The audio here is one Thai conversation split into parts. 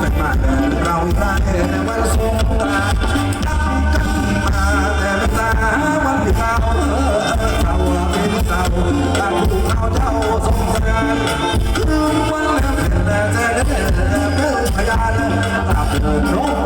เป็รารดิวันสงกรากันมาแต่ละตาวันที่เราเราเป็นเราตาคู่เราเจ้าสงกรานคืนวันแล้วเป็นแต่เจเพื่อพยานตาปิดโลก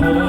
Oh,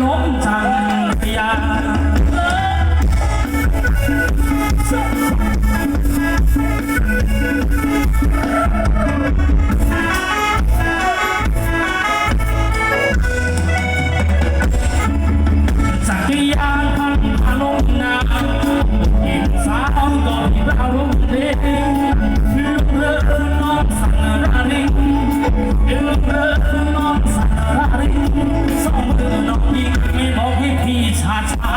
ล้มจังยาสักยานพันพลงนาหญิงสาวก็มีเราลุ่มเล่ลูกเรือนอนสันราลิงเรือนอ ชาชา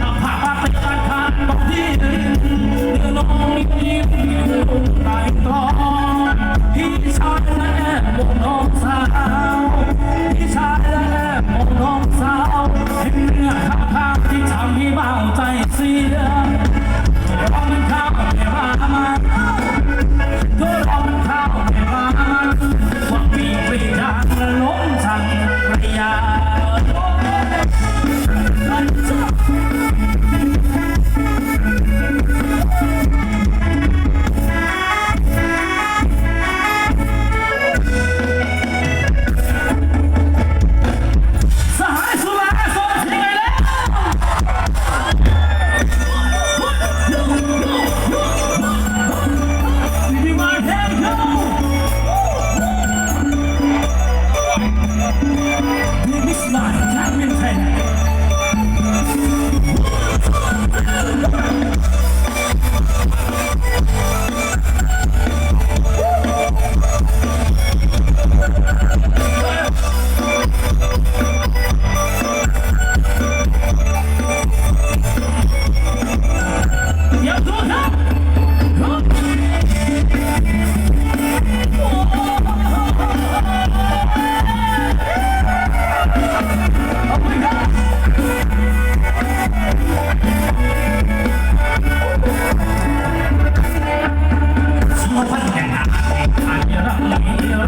เอาผาผ้าไปกันทางบอกที่เรือน้องยิ้มยู่ใต้ตอนพี่ชายและแอบบอกน้องสาวพี่ชายและแอบบอกน้องสาวเห็นเนื้อข้าวข้าวที่ทำให้เบาใจเสียเรามันข้าวไม่ว่ามันก็รามั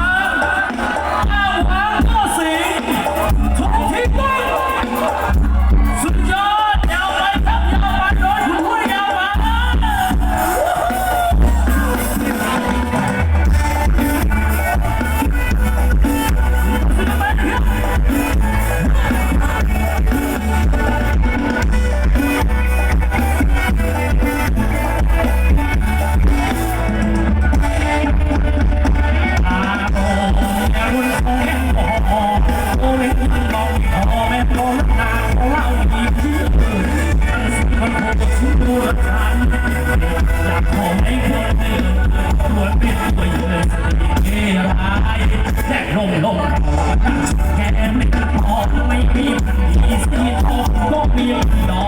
Oh, ายแลกลมลมแกไม่พอไม่มีที่สีทองก็มีดอก